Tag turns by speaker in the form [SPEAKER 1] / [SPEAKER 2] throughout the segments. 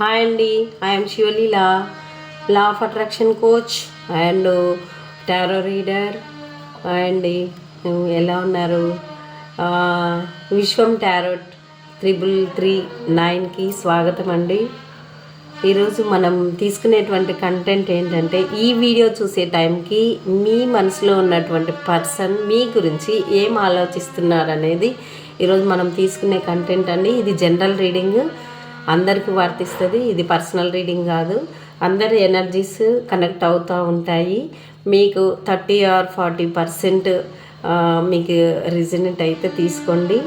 [SPEAKER 1] Hi అండి I'm Sivaleela law of attraction coach and tarot reader and ఎలా ఉన్నారు? విశ్వం tarot triple three నైన్కి స్వాగతం అండి. ఈరోజు మనం తీసుకునేటువంటి కంటెంట్ ఏంటంటే ఈ వీడియో చూసే టైంకి మీ మనసులో ఉన్నటువంటి పర్సన్ మీ గురించి ఏం ఆలోచిస్తున్నారు అనేది ఈరోజు మనం తీసుకునే కంటెంట్ అండి. ఇది జనరల్ రీడింగ్ అందరికీ వర్తిస్తుంది. ఇది పర్సనల్ రీడింగ్ కాదు. అందరి ఎనర్జీస్ కనెక్ట్ అవుతూ ఉంటాయి. మీకు థర్టీ ఆర్ ఫార్టీ పర్సెంట్ మీకు రిజనెంట్ అయితే తీసుకోండి.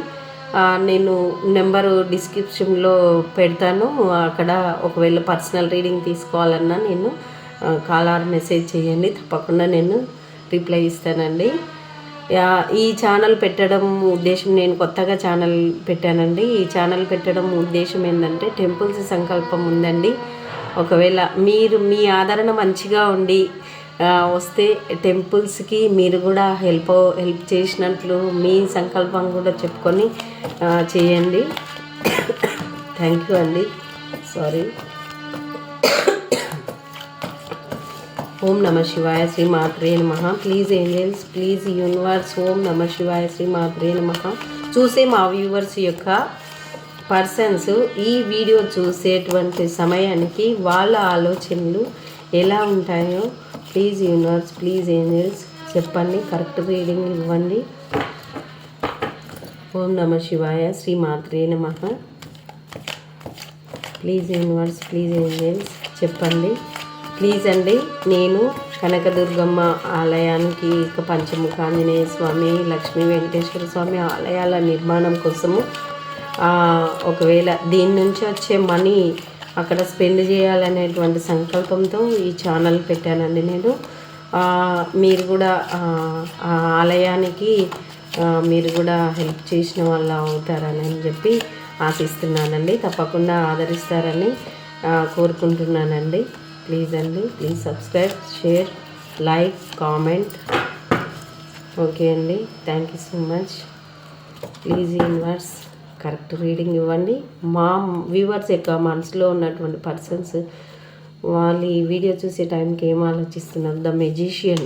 [SPEAKER 1] నేను నెంబరు డిస్క్రిప్షన్లో పెడతాను. అక్కడ ఒకవేళ పర్సనల్ రీడింగ్ తీసుకోవాలన్నా నేను కాల్ ఆర్ మెసేజ్ చేయండి. తప్పకుండా నేను రిప్లై ఇస్తానండి. ఈ ఛానల్ పెట్టడం ఉద్దేశం నేను కొత్తగా ఛానల్ పెట్టానండి. ఈ ఛానల్ పెట్టడం ఉద్దేశం ఏంటంటే టెంపుల్స్ సంకల్పం ఉందండి. ఒకవేళ మీరు మీ ఆదరణ మంచిగా ఉండి వస్తే టెంపుల్స్కి మీరు కూడా హెల్ప్ హెల్ప్ చేసినట్లు మీ సంకల్పం కూడా చెప్పుకొని చేయండి. థ్యాంక్ యూ అండి. సారీ ఓం నమ శివాయ శ్రీ మాత్రే నమ. ప్లీజ్ ఏంజల్స్ ప్లీజ్ యూనివర్స్ ఓం నమ శివాయ శ్రీ మాత్రే నమ. చూసే మా వ్యూవర్స్ యొక్క పర్సన్స్ ఈ వీడియో చూసేటువంటి సమయానికి వాళ్ళ ఆలోచనలు ఎలా ఉంటాయో ప్లీజ్ యూనివర్స్ ప్లీజ్ ఏంజల్స్ చెప్పండి కరెక్ట్ రీడింగ్ ఇవ్వండి. ఓం నమ శివాయ శ్రీ మాత్రే నమ. ప్లీజ్ యూనివర్స్ ప్లీజ్ ఏంజల్స్ చెప్పండి. ప్లీజ్ అండి నేను కనకదుర్గమ్మ ఆలయానికి ఇక పంచముఖ ఆంజనేయ స్వామి లక్ష్మీ వెంకటేశ్వర స్వామి ఆలయాల నిర్మాణం కోసము ఒకవేళ దీని నుంచి వచ్చే మనీ అక్కడ స్పెండ్ చేయాలనేటువంటి సంకల్పంతో ఈ ఛానల్ పెట్టానండి నేను. మీరు కూడా ఆ, ఆలయానికి మీరు కూడా హెల్ప్ చేసిన వాళ్ళు అవుతారని అని చెప్పి ఆశిస్తున్నానండి తప్పకుండా ఆదరిస్తారని కోరుకుంటున్నానండి. ప్లీజ్ అండి please subscribe share like comment. Okay అండి thank you so much. Please universe correct reading ఇవ్వండి. మా వ్యూవర్స్ యొక్క మనసులో ఉన్నటువంటి పర్సన్స్ వాళ్ళు ఈ వీడియో చూసే టైంకి ఏం ఆలోచిస్తున్నారు? The magician.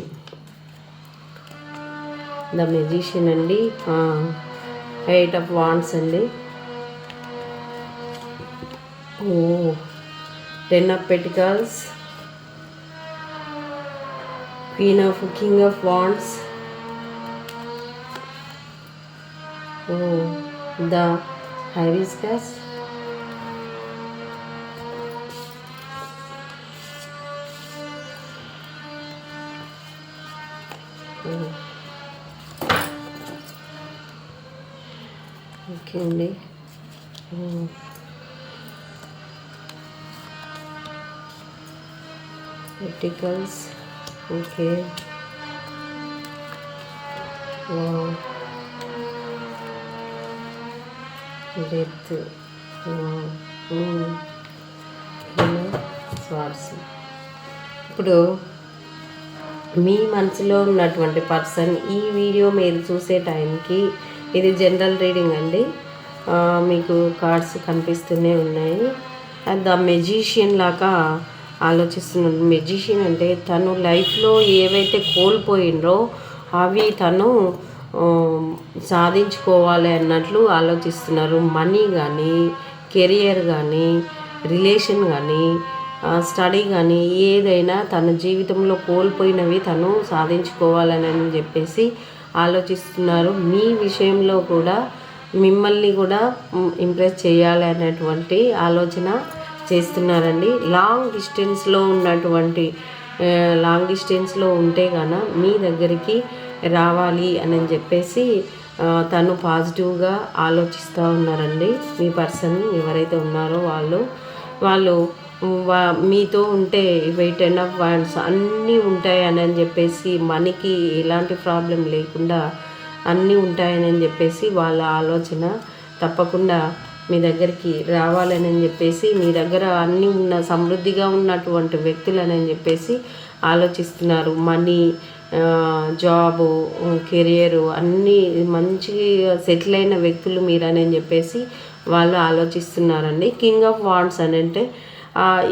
[SPEAKER 1] ద మెజిషియన్ అండి ఎయిట్ ఆఫ్ వాండ్స్ అండి. Oh ten of pentacles queen of king of wands oh the hibiscus okay అండి పెటికల్స్ ఓకే డెత్ స్వార్సి ఇప్పుడు మీ మనసులో ఉన్నటువంటి పర్సన్ ఈ వీడియో మీరు చూసే టైంకి ఇది జనరల్ రీడింగ్ అండి. మీకు కార్డ్స్ కనిపిస్తూనే ఉన్నాయి. ద మెజిషియన్ లాగా ఆలోచిస్తున్నాడు మెజిషియన్ అంటే తను లైఫ్లో ఏవైతే కోల్పోయిండ్రో అవి తను సాధించుకోవాలి అన్నట్లు ఆలోచిస్తున్నారు. మనీ కానీ కెరియర్ కానీ రిలేషన్ కానీ స్టడీ కానీ ఏదైనా తన జీవితంలో కోల్పోయినవి తను సాధించుకోవాలని అని చెప్పేసి ఆలోచిస్తున్నారు. మీ విషయంలో కూడా మిమ్మల్ని కూడా ఇంప్రెస్ చేయాలి అనేటువంటి ఆలోచన చేస్తున్నారండి. లాంగ్ డిస్టెన్స్లో ఉన్నటువంటి లాంగ్ డిస్టెన్స్లో ఉంటే గాన మీ దగ్గరికి రావాలి అని చెప్పేసి తను పాజిటివ్గా ఆలోచిస్తూ ఉన్నారండి. మీ పర్సన్ ఎవరైతే ఉన్నారో వాళ్ళు వాళ్ళు వా- మీతో ఉంటే వెయిట్ అండ్ ఆఫ్ వాండ్స్ అన్నీ ఉంటాయని అని చెప్పేసి మనకి ఎలాంటి ప్రాబ్లం లేకుండా అన్నీ ఉంటాయని చెప్పేసి వాళ్ళ ఆలోచన తప్పకుండా మీ దగ్గరికి రావాలని చెప్పేసి మీ దగ్గర అన్నీ ఉన్న సమృద్ధిగా ఉన్నటువంటి వ్యక్తులని చెప్పేసి ఆలోచిస్తున్నారు. మనీ జాబు కెరియరు అన్నీ మంచిగా సెటిల్ అయిన వ్యక్తులు మీరని చెప్పేసి వాళ్ళు ఆలోచిస్తున్నారండి. కింగ్ ఆఫ్ వాండ్స్ అని అంటే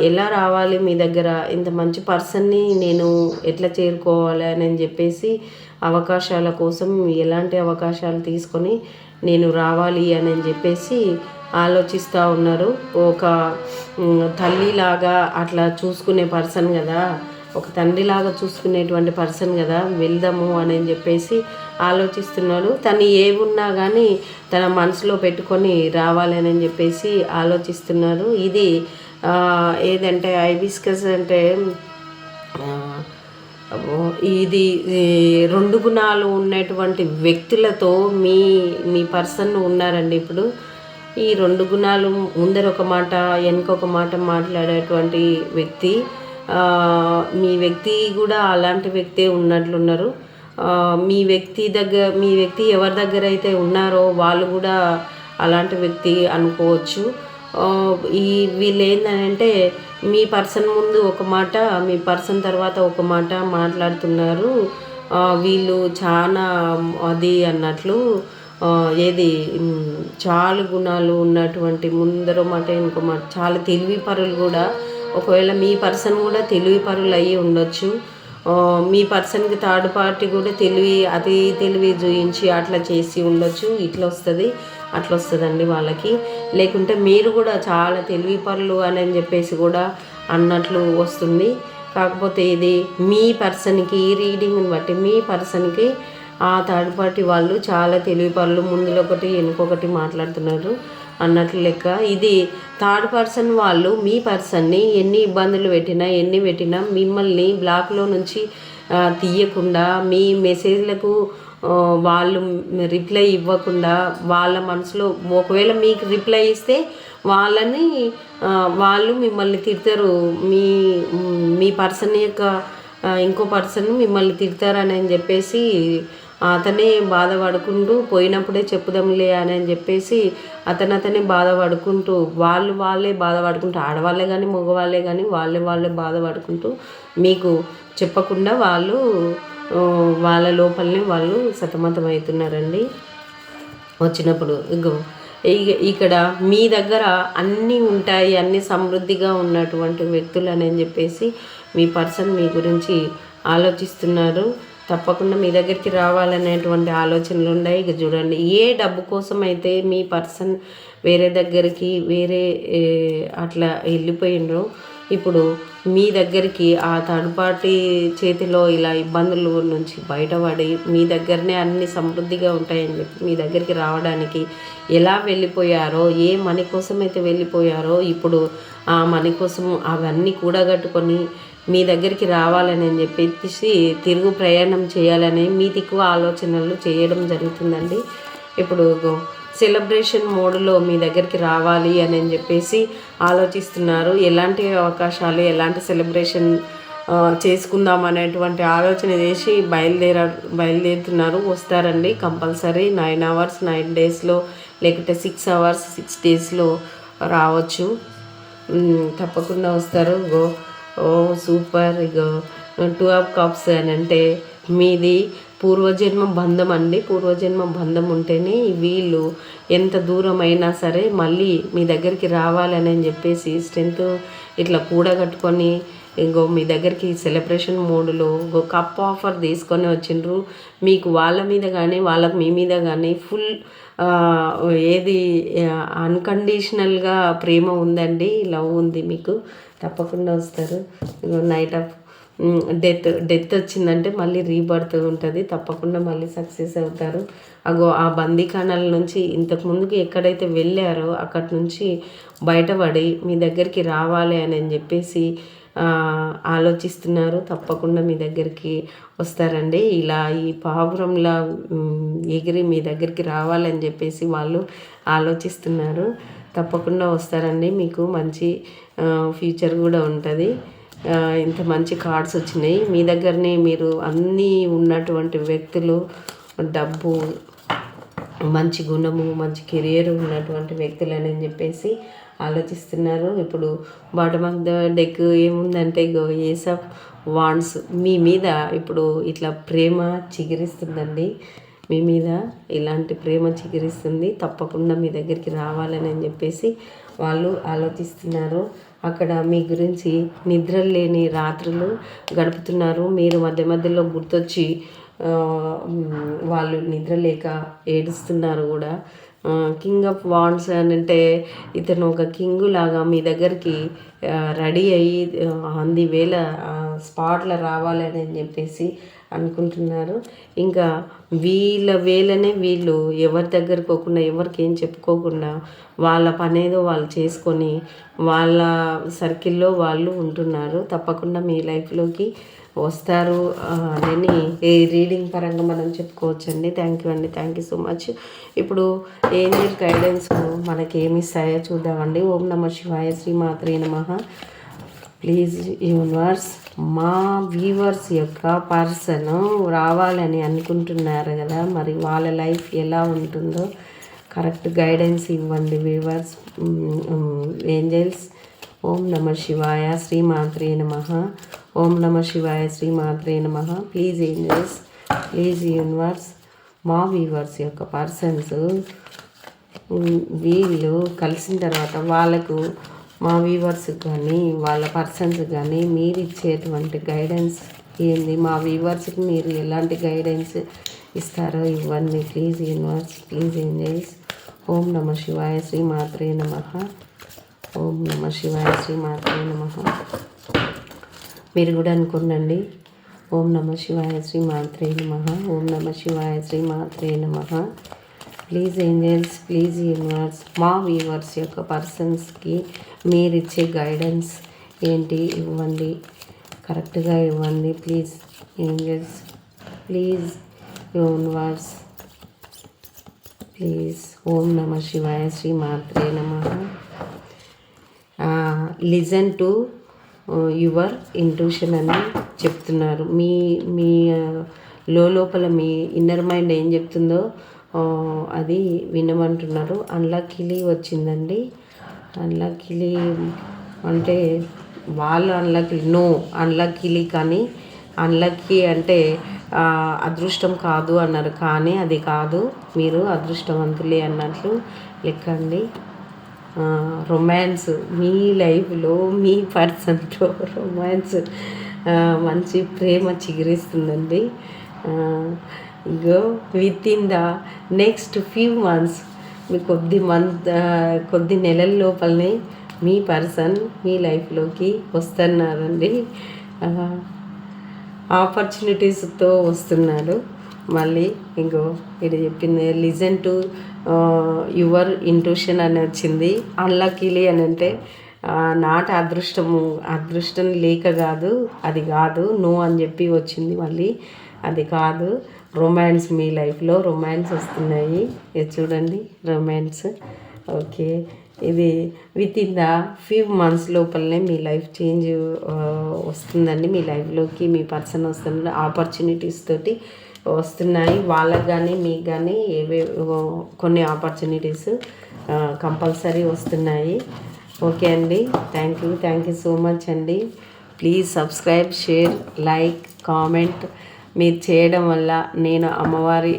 [SPEAKER 1] ఎలా రావాలి మీ దగ్గర? ఇంత మంచి పర్సన్ని నేను ఎట్లా చేరుకోవాలి అని చెప్పేసి అవకాశాల కోసం ఎలాంటి అవకాశాలు తీసుకొని నేను రావాలి అని చెప్పేసి ఆలోచిస్తూ ఉన్నారు. ఒక తల్లిలాగా అట్లా చూసుకునే పర్సన్ కదా. ఒక తండ్రిలాగా చూసుకునేటువంటి పర్సన్ కదా. వెళ్దాము అని చెప్పేసి ఆలోచిస్తున్నాడు. తను ఏమున్నా కానీ తన మనసులో పెట్టుకొని రావాలని చెప్పేసి ఆలోచిస్తున్నారు ఇది ఏదంటే ఐబిస్కస్ అంటే ఇది రెండు గుణాలు ఉన్నటువంటి వ్యక్తులతో మీ మీ పర్సన్ ఉన్నారండి ఇప్పుడు. ఈ రెండు గుణాలు ముందర ఒక మాట వెనక ఒక మాట మాట్లాడేటువంటి వ్యక్తి. మీ వ్యక్తి కూడా అలాంటి వ్యక్తే ఉన్నట్లున్నారు. మీ వ్యక్తి దగ్గర మీ వ్యక్తి ఎవరి దగ్గర అయితే ఉన్నారో వాళ్ళు కూడా అలాంటి వ్యక్తి అనుకోవచ్చు. ఈ వీళ్ళు ఏంటంటే మీ పర్సన్ ముందు ఒక మాట మీ పర్సన్ తర్వాత ఒక మాట మాట్లాడుతున్నారు. వీళ్ళు చాలా అది అన్నట్లు ఏది చాలు చాలా గుణాలు ఉన్నటువంటి ముందర మాట ఇంకో మాట చాలా తెలివి పరులు కూడా. ఒకవేళ మీ పర్సన్ కూడా తెలివి పరులు అయ్యి ఉండొచ్చు. మీ పర్సన్కి థర్డ్ పార్టీ కూడా తెలివి అతి తెలివి చూయించి అట్లా చేసి ఉండొచ్చు. ఇట్లా వస్తుంది అట్లా వస్తుందండి వాళ్ళకి. లేకుంటే మీరు కూడా చాలా తెలివి పరులు అని చెప్పేసి కూడా అన్నట్లు వస్తుంది. కాకపోతే ఇది మీ పర్సన్కి ఈ రీడింగ్ని బట్టి మీ పర్సన్కి ఆ థర్డ్ పార్టీ వాళ్ళు చాలా తెలివి పనులు ముందులో ఒకటి వెనుకొకటి మాట్లాడుతున్నారు అన్నట్లు లెక్క. ఇది థర్డ్ పర్సన్ వాళ్ళు మీ పర్సన్ని ఎన్ని ఇబ్బందులు పెట్టినా ఎన్ని పెట్టినా మిమ్మల్ని బ్లాక్లో నుంచి తీయకుండా మీ మెసేజ్లకు వాళ్ళు రిప్లై ఇవ్వకుండా వాళ్ళ మనసులో ఒకవేళ మీకు రిప్లై ఇస్తే వాళ్ళని వాళ్ళు మిమ్మల్ని తిడతారు. మీ మీ పర్సన్ యొక్క ఇంకో పర్సన్ మిమ్మల్ని తిడతారని అని చెప్పేసి అతనే బాధపడుకుంటూ పోయినప్పుడే చెప్పుదాంలే అని అని చెప్పేసి అతను అతనే బాధపడుకుంటూ వాళ్ళు వాళ్ళే బాధపడుకుంటూ ఆడవాళ్ళే కానీ మగవాళ్ళే కానీ వాళ్ళే వాళ్ళే బాధపడుకుంటూ మీకు చెప్పకుండా వాళ్ళు వాళ్ళ లోపలనే వాళ్ళు సతమతం అవుతున్నారండి. వచ్చినప్పుడు ఇగో ఇక్కడ మీ దగ్గర అన్నీ ఉంటాయి అన్ని సమృద్ధిగా ఉన్నటువంటి వ్యక్తులు అని చెప్పేసి మీ పర్సన్ మీ గురించి ఆలోచిస్తున్నారు. తప్పకుండా మీ దగ్గరికి రావాలనేటువంటి ఆలోచనలు ఉన్నాయి. ఇక చూడండి ఏ డబ్బు కోసం అయితే మీ పర్సన్ వేరే దగ్గరికి వేరే అట్లా వెళ్ళిపోయినరో ఇప్పుడు మీ దగ్గరికి ఆ థర్డ్ పార్టీ చేతిలో ఇలా ఇబ్బందుల నుంచి బయటపడి మీ దగ్గరనే అన్ని సమృద్ధిగా ఉంటాయని చెప్పి మీ దగ్గరికి రావడానికి ఎలా వెళ్ళిపోయారో ఏ మనీ కోసం అయితే వెళ్ళిపోయారో ఇప్పుడు ఆ మనీ కోసం అవన్నీ కూడగట్టుకొని మీ దగ్గరికి రావాలని చెప్పేసి తిరుగు ప్రయాణం చేయాలని మీ తిక్కువ ఆలోచనలు చేయడం జరుగుతుందండి. ఇప్పుడు సెలబ్రేషన్ మోడ్లో మీ దగ్గరికి రావాలి అని చెప్పేసి ఆలోచిస్తున్నారు. ఎలాంటి అవకాశాలు ఎలాంటి సెలబ్రేషన్ చేసుకుందాం అనేటువంటి ఆలోచన చేసి బయలుదేర బయలుదేరుతున్నారు. వస్తారండి కంపల్సరీ. నైన్ అవర్స్ నైన్ డేస్లో లేకుంటే సిక్స్ అవర్స్ సిక్స్ డేస్లో రావచ్చు. తప్పకుండా వస్తారు. Go oh super ego. Two of cups అని అంటే మీది పూర్వజన్మ బంధం అండి. పూర్వజన్మ బంధం ఉంటేనే వీళ్ళు ఎంత దూరం అయినా సరే మళ్ళీ మీ దగ్గరికి రావాలని చెప్పేసి స్ట్రెంత్ ఇట్లా కూడగట్టుకొని ఇంకో మీ దగ్గరికి సెలబ్రేషన్ మోడ్లో ఇంకో కప్ ఆఫర్ తీసుకొని వచ్చిండ్రు. మీకు వాళ్ళ మీద కానీ వాళ్ళకు మీ మీద కానీ ఫుల్ ఏది అన్కండిషనల్గా ప్రేమ ఉందండి లవ్ ఉంది మీకు. తప్పకుండా వస్తారు. నైట్ ఆఫ్ డెత్ డెత్ వచ్చిందంటే మళ్ళీ రీబర్త్ ఉంటుంది. తప్పకుండా మళ్ళీ సక్సెస్ అవుతారు. అగో ఆ బందీఖానాల నుంచి ఇంతకు ముందుకి ఎక్కడైతే వెళ్ళారో అక్కడి నుంచి బయటపడి మీ దగ్గరికి రావాలి అని చెప్పేసి ఆలోచిస్తున్నారు. తప్పకుండా మీ దగ్గరికి వస్తారండి. ఇలా ఈ పావురంలా ఎగిరి మీ దగ్గరికి రావాలని చెప్పేసి వాళ్ళు ఆలోచిస్తున్నారు. తప్పకుండా వస్తారండి. మీకు మంచి ఫ్యూచర్ కూడా ఉంటుంది. ఇంత మంచి కార్డ్స్ వచ్చినాయి. మీ దగ్గరనే మీరు అన్నీ ఉన్నటువంటి వ్యక్తులు డబ్బు మంచి గుణము మంచి కెరియర్ ఉన్నటువంటి వ్యక్తులని చెప్పేసి ఆలోచిస్తున్నారు. ఇప్పుడు బాటమ్ ఆఫ్ ద డెక్ ఏముందంటే గో ఏస్ ఆఫ్ వాండ్స్ మీ మీద ఇప్పుడు ఇట్లా ప్రేమ చిగురిస్తుందండి. మీ మీద ఇలాంటి ప్రేమ చిగురిస్తుంది. తప్పకుండా మీ దగ్గరికి రావాలని అని చెప్పేసి వాళ్ళు ఆలోచిస్తున్నారు. అక్కడ మీ గురించి నిద్ర లేని రాత్రులు గడుపుతున్నారు. మీరు మధ్య మధ్యలో గుర్తొచ్చి వాళ్ళు నిద్ర లేక ఏడుస్తున్నారు కూడా. కింగ్ ఆఫ్ వాండ్స్ అని అంటే ఇతను ఒక కింగ్ లాగా మీ దగ్గరికి రెడీ అయ్యి అంది వేళ స్పాట్లో రావాలని అని చెప్పేసి అనుకుంటున్నారు. ఇంకా వీళ్ళ వేలనే వీళ్ళు ఎవరి దగ్గర పోకుండా ఎవరికి ఏం చెప్పుకోకుండా వాళ్ళ పనేదో వాళ్ళు చేసుకొని వాళ్ళ సర్కిల్లో వాళ్ళు ఉంటున్నారు. తప్పకుండా మీ లైఫ్లోకి వస్తారు అని ఏ రీడింగ్ పరంగా మనం చెప్పుకోవచ్చండి. థ్యాంక్ యూ అండి. థ్యాంక్ యూ సో మచ్ ఇప్పుడు ఏంజల్ గైడెన్స్ మనకి ఏమి ఇస్తాయో చూద్దామండి. ఓం నమ శివాయ శ్రీమాత్రే నమ. ప్లీజ్ యూనివర్స్ మా వ్యూవర్స్ యొక్క పర్సన్ రావాలని అనుకుంటున్నారు కదా మరి వాళ్ళ లైఫ్ ఎలా ఉంటుందో కరెక్ట్ గైడెన్స్ ఇవ్వండి వ్యూవర్స్. ఏంజల్స్ ఓం నమ శివాయ శ్రీమాత్రే నమ. ఓం నమ శివాయ శ్రీమాత్రే నమ. ప్లీజ్ ఏంజల్స్ ప్లీజ్ యూనివర్స్ మా వ్యూవర్స్ యొక్క పర్సన్స్ వీళ్ళు కలిసిన తర్వాత వాళ్ళకు మా వ్యూవర్స్ కానీ వాళ్ళ పర్సన్స్ కానీ మీరు ఇచ్చేటువంటి గైడెన్స్ ఏంది? మా వ్యూవర్స్కి మీరు ఎలాంటి గైడెన్స్ ఇస్తారో ఇవన్నీ ప్లీజ్ యూనివర్స్ ప్లీజ్ ఏంజల్స్ ఓం నమ శివాయ శ్రీ మాత్రే నమ. ఓం నమ శివాయ శ్రీ మాత్రే నమ. మీరు కూడా అనుకోండి ఓం నమ శివాయ శ్రీ మాత్రే నమ. ఓం నమ శివాయ శ్రీ మాత్రే నమ. ప్లీజ్ ఏంజల్స్ ప్లీజ్ యూనివర్స్ మా వ్యూవర్స్ యొక్క పర్సన్స్కి మీరు ఇచ్చే గైడెన్స్ ఏంటి? ఇవ్వండి. కరెక్ట్గా ఇవ్వండి please angels. Please universe. Please ఓం నమ శివాయ శ్రీ మాత్రే నమ. లిజన్ టు యువర్ ఇంట్యూషన్ అని చెప్తున్నారు. మీ మీ లో లోపల మీ ఇన్నర్ మైండ్ ఏం చెప్తుందో అది వినమంటున్నారు. అన్లక్కీలీ వచ్చిందండి. అన్లక్కీలీ అంటే వాళ్ళు అన్లక్కీ నో అన్లక్కీలీ కానీ అన్లక్కీ అంటే అదృష్టం కాదు అన్నారు. కానీ అది కాదు మీరు అదృష్టవంతులే అన్నట్లు లెక్క అండి రొమాన్స్ మీ లైఫ్లో మీ పర్సన్తో రొమాన్స్ మంచి ప్రేమ చిగురిస్తుందండి. With in the next few months మీ కొద్ది మంత్ కొద్ది నెలల లోపలనే మీ పర్సన్ మీ లైఫ్లోకి వస్తున్నారండి. ఆపర్చునిటీస్తో వస్తున్నాడు మళ్ళీ ఇంకో ఇది చెప్పింది లిజన్ టు యువర్ ఇంట్యూషన్ అని వచ్చింది. అన్లక్కీలీ అని అంటే నాట్ నాట అదృష్టము అదృష్టం లేక కాదు అది కాదు నో అని చెప్పి వచ్చింది మళ్ళీ. అది కాదు. రొమాన్స్ మీ లైఫ్లో రొమాన్స్ వస్తున్నాయి. ఇది చూడండి రొమాన్స్ ఓకే ఇది with in the few months లోపలనే మీ లైఫ్ చేంజ్ వస్తుందండి. మీ లైఫ్లోకి మీ పర్సన్ వస్తున్నారు ఆపర్చునిటీస్ తోటి వస్తున్నాయి. వాళ్ళకి కానీ మీకు కానీ ఏవే కొన్ని ఆపర్చునిటీస్ కంపల్సరీ వస్తున్నాయి. ఓకే అండి. Thank you thank you so much అండి. Please subscribe share like comment మీరు చేయడం వల్ల నేను అమ్మవారి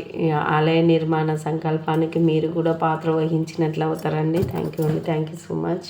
[SPEAKER 1] ఆలయ నిర్మాణ సంకల్పానికి మీరు కూడా పాత్ర వహించినట్లు అవుతారండి. థ్యాంక్ యూ అండి. Thank you so much